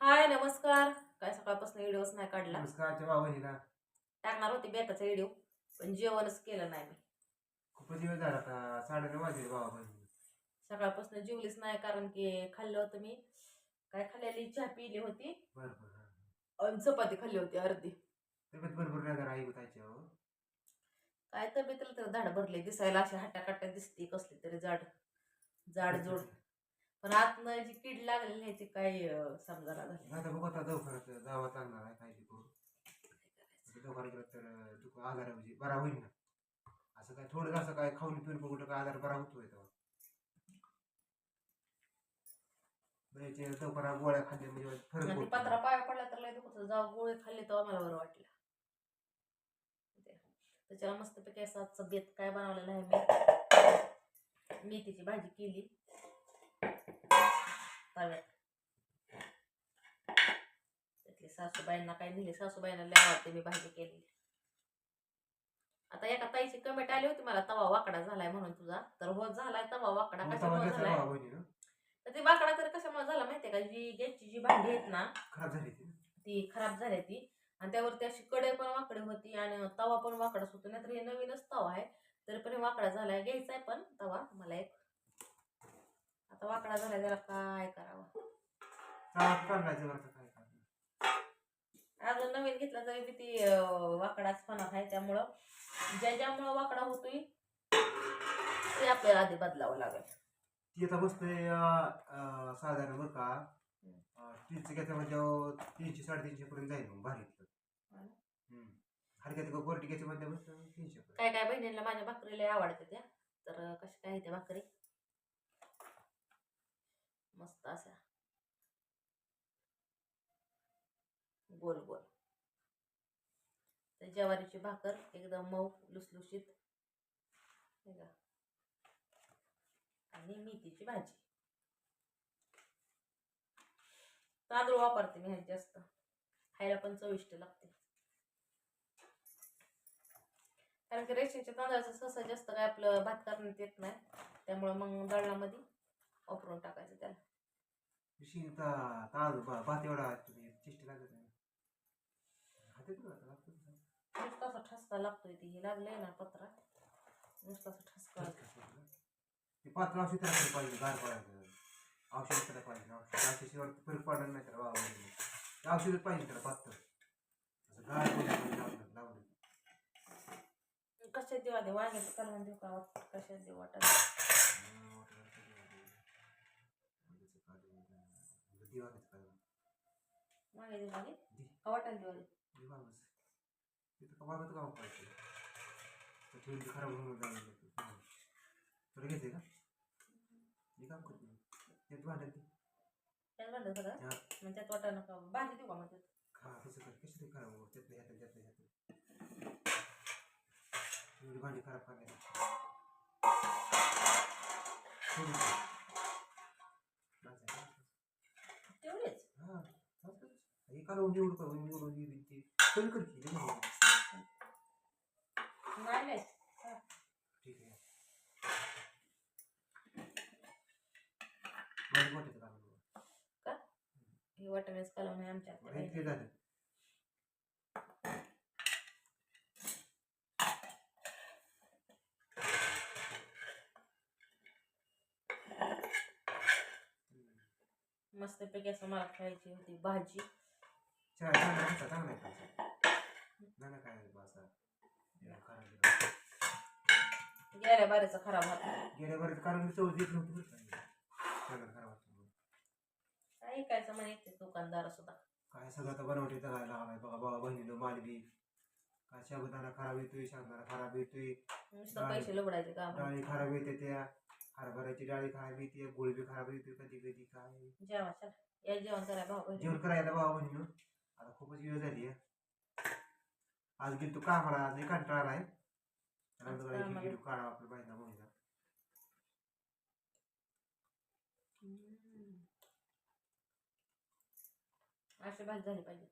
हाय नमस्कार. काय सकाळपासून व्हिडिओच नाही काढला? नमस्कार बहिणीला टाकणार होती बेताचा व्हिडिओ पण जेवणच केलं नाही मी. खूपच दिवस झाला आता साडेनऊ वाजले बहिणी सकाळपासून जेवलीच नाही कारण की खाल्लं होतं मी. काय खाल्लेली? चहा पिली होती. बरं बरं. हा. आणि चपाती खाल्ली होती अर्धी. तब्येत बरोबर नाही जरा बतायची हो काय तब्येतला तर झाड भरले दिसायला अशी हट्टा दिसते कसली तरी जाड. जाड जोड. पण आतनं जी कीड लागलेली आहे ती काय अं, समजायला झाली आता बघू आता दवाखान्यात जावं लागणार आहे दवाखान्यात गेलं तर तू आजार म्हणजे बरा होईल ना. असं काय थोडं असं काय खाऊन पिऊन बघू काय आजार बरा होतोय तेव्हा. म्हणजे दवाखाना गोळ्या खाल्ल्या म्हणजे फरक आणि पडतो. पत्रा पाया पडला तर लय दुखत. जेव्हा गोळी खाल्ली तेव्हा मला बरं वाटलं. ते- त्याच्याला मस्तपैकी असं आजचं बेत काय बनवलेलं आहे मी. मेथीची भाजी केली. तव्यात. त्यातली सासूबाईंना काय दिली? सासूबाईंना लय आवडते मी भाजी केलेली. आता एका ताईची कमेंट आली होती मला तवा वाकडा झालाय म्हणून तुझा. तर हो झालाय तवा वाकडा. कशामुळे झालाय? तर ते वाकडा तर कशामुळे झाला माहितीये का? जी गॅसची जी भांडी आहेत ना खराब झाली ती खराब झाली ती. आणि त्यावरती अशी कढई पण वाकडी होती आणि तवा पण वाकडाच होतो नाहीतर हे नवीनच तवा आहे. तरी पण वाकडा झालाय घ्यायचा आहे पण तवा. मला एक आता वाकडा झालाय त्याला काय करावं? चांगलायचं बरं काय अजून नवीन घेतला तरी बी ती वाकडाच फणा आहे त्यामुळं ज्या ज्यामुळं वाकडा होतोय ते आपल्याला आधी बदलावं लागेल. ती आता बसते साधारण बरं का अं, तीनशे घ्यायचं म्हणजे तीनशे साडेतीनशे पर्यंत जाईल मग भारीतलं हा ना. हम्म. हलक्यात का गोरटी घ्यायचं म्हणजे बस तीनशे पर्यंत. काय काय बहिणींना माझ्या भाकरीला आवडते त्या तर कशा काय त्या भाकरी? मस्त अशा गोल गोल तर ज्वारीची भाकर एकदम मऊ लुसलुशीत. का आणि मेथीची भाजी. तांदूळ वापरते मी ह्यात जास्त. खायला पण चविष्ट लागते. कारण की रेशनच्या तांदळाचं सहसा जास्त काय आपलं भात करण्यात येत नाही. त्यामुळं मग दळणामध्ये वापरून टाकायचं त्याला. विषयी भात एवढा तुम्ही चेष्ट लागत नाही? लागतं ठसका लागतोय ती. हे लागलंय ना पत्रा नुसता असा ठसका? ते पात्र औषध त्याला पाहिजे गार पडायचं. औषध त्याला पाहिजे औषध. औषधाशिवाय फरक पडणार नाही त्याला वावर औषधच पाहिजे त्याला पात्र. असं गार पडायला लावलं लावलं. कशात देऊ आधी? वांग्याचं कालवण देऊ का? कशात देऊ? वाटत दिवाळीच वांगे देऊ आधी दे. का वाटायला दिवाळच. तिथं का वागत का पाहिजे तर ठेवून ते खराब होऊन जाईल. तर घेते का? मी काम करते. ते भांडत ते त्याला म्हणलं सगळं हा. मग त्यात वाटा नका भाजी देऊ का मग त्यात? खा कसं कर कसं ते खराब हो ह्यातलं एवढी भांडी खराब करण्यात सोडून दे. बस आहे. तेवढेच हा, बस बस. हे कालवून एवढं कर एवढं हे ते कमी कर की, लई नको. नाही नाही ठीक आहे माझं मोठं काम आहे. हे वाटाण्याचं कालवण आहे आमच्या बरं, हे ते झालं मस्तपैकी असं मला खायची होती भाजी गेल्या बारीचा खराब हात. गेल्या बरेच कारण चव देत नव्हती खराब. काय ऐकायचं म्हणे ते दुकानदार सुद्धा काय सगळं आता बनवते जगायला लागलाय बघा बाबा बहिणीनं मालबी काय शाबुदाना खराब येतोय शाबुदाना खराब येतोय. नुसतं पैसे लुबडायचे का? डाळी खराब येते त्या. हरभऱ्याची डाळी खराब येते गुळ बी खराब येते कधी कधी काय? जेवा चला या जेवण करा भाऊ. जेवण करायला बाबा बहिणीनं आता खूपच वेळ झाली आहे. आज गेलो कामाला आज एक कंटाळा नाही गेलो काढा आपल्या बायना बहिणीला असे भात झाले पाहिजे.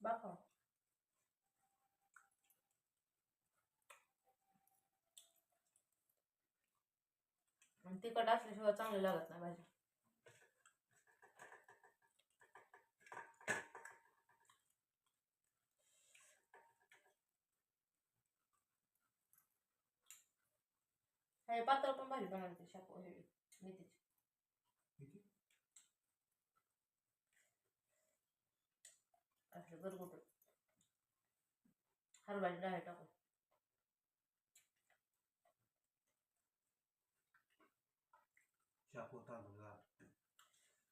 बापा. तिखट असल्याशिवाय चांगली लागत नाही भाजी. हे पातळ पण भाजी बनवायची शापू हे मेथीची? असं गरगुट हरभऱ्याची डाळ टाकून शापू तांदूळ डाळ.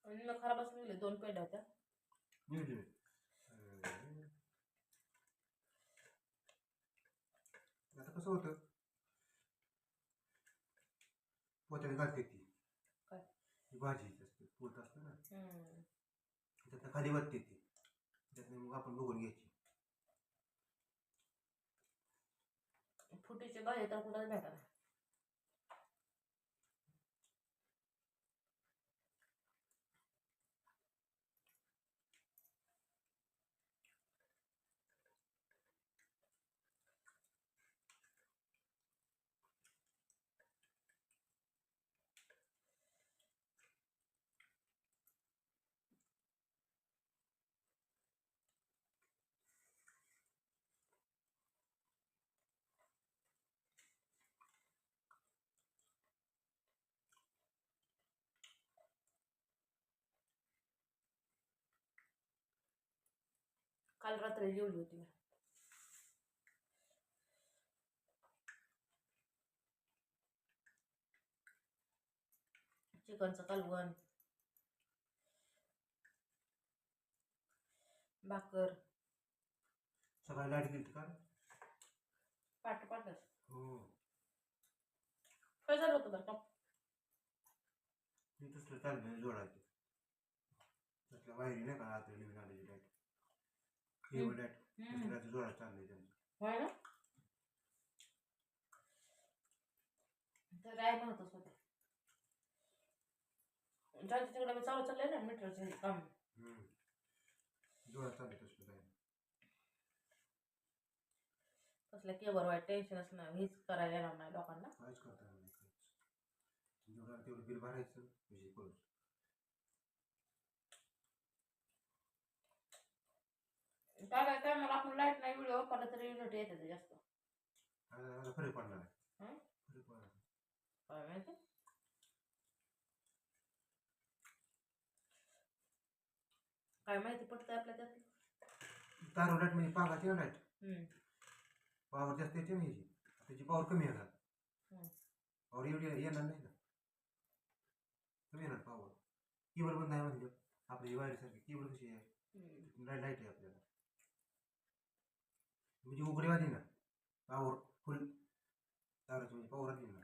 आणि मग खराब असं गेले दोन पेंड्या होत्या. आता कसं होतं? पोत्याने घालते ती. काय? ही भाजी असते पोत असतं ना. हम्म. त्यातनं खाली वाटते ती. त्यातनं मग आपण बघून घ्यायची. फुटीची भाजी तर कुठंच भेटा काल रात्री जेवली होती मी. चिकनचं कालवण. भाकर. सकाळी लाइट गेली का? पाट पाटच हो. काय झालं होतं बरं मी तसलं चाललं जोडायचं. वायरी नाही का रात्री हम्म. दुसऱ्याचं जोडायचं चाललंय त्यांचं. होय ना? तर काय तिकडे मी चालू चाललंय ना मीटरचं काम. हम्म. जोडायचं चाललंय तसलं काय कसलं केबर वाईट टेन्शनच नाही हीच करायला येणार नाही लोकांना. काहीच करता येणार नाही काहीच. जेवढं तेवढं बिल भरायचं विषय करू काय काय काय मला आपण लाइट नाही व्हिडिओ वापरला तरी युनिट येते ते जास्त. आता फरक पडणार आहे हं? फरक पडणार आहे. काय माहिती? काय माहिती पडतं आपल्या त्यात? तारो लाइट म्हणजे पागाची ना लाइट हम्म. पावर जास्त येते ना ह्याची त्याची पावर कमी येणार. हम्म. पावर एवढी येणार नाही ना. कमी येणार पावर कीबोर्ड बंद आहे म्हणजे आपली वायरीसारखी कीबोर्ड कशी आहे? हम्म. लाइट आहे आपल्याला. म्हणजे उघडी ना. पावर फुल ताराची म्हणजे पावर आली ना.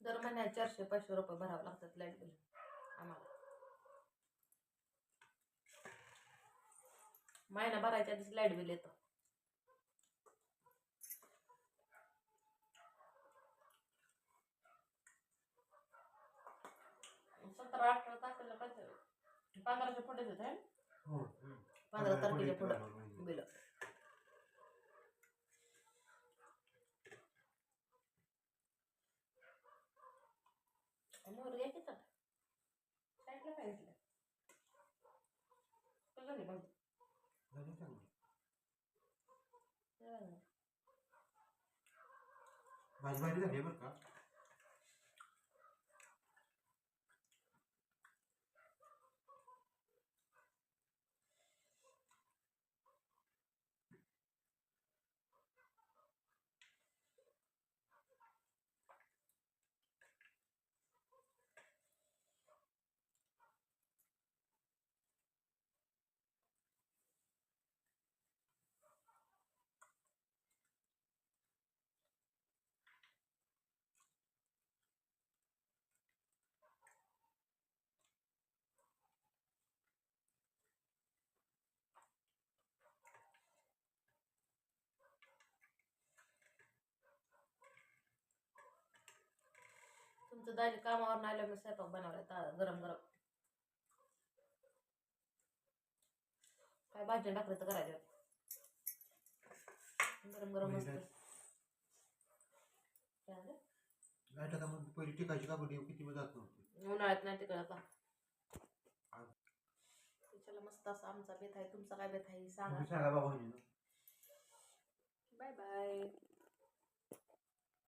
दर महिन्यात चारशे पाचशे रुपये भरावे लागतात लाइट बिल. आम्हाला. महिना भरायच्या आधीच लाइट बिल येतं. पंधराशे पुढे देत आहे हो. पंधरा तारखेच्या पुढे बिल. मोर तर साईडला काय घेतलं. भाजी भाजी झाली बरं का. तुमचं दाजी कामावर आलं मी स्वयंपाक बनवलाय ता- गरम गरम. काय भाजी टाकलं तर करायचं गरम गरम मस्त. पहिली टिकायची का बरं? किती वेळ जात नव्हती? उन्हाळ्यात नाही तिकडे आता. चला आपला मस्त असा आमचा बेत आहे तुमचा काय बेत आहे? सांगा. सांगा बाबा बाय बाय.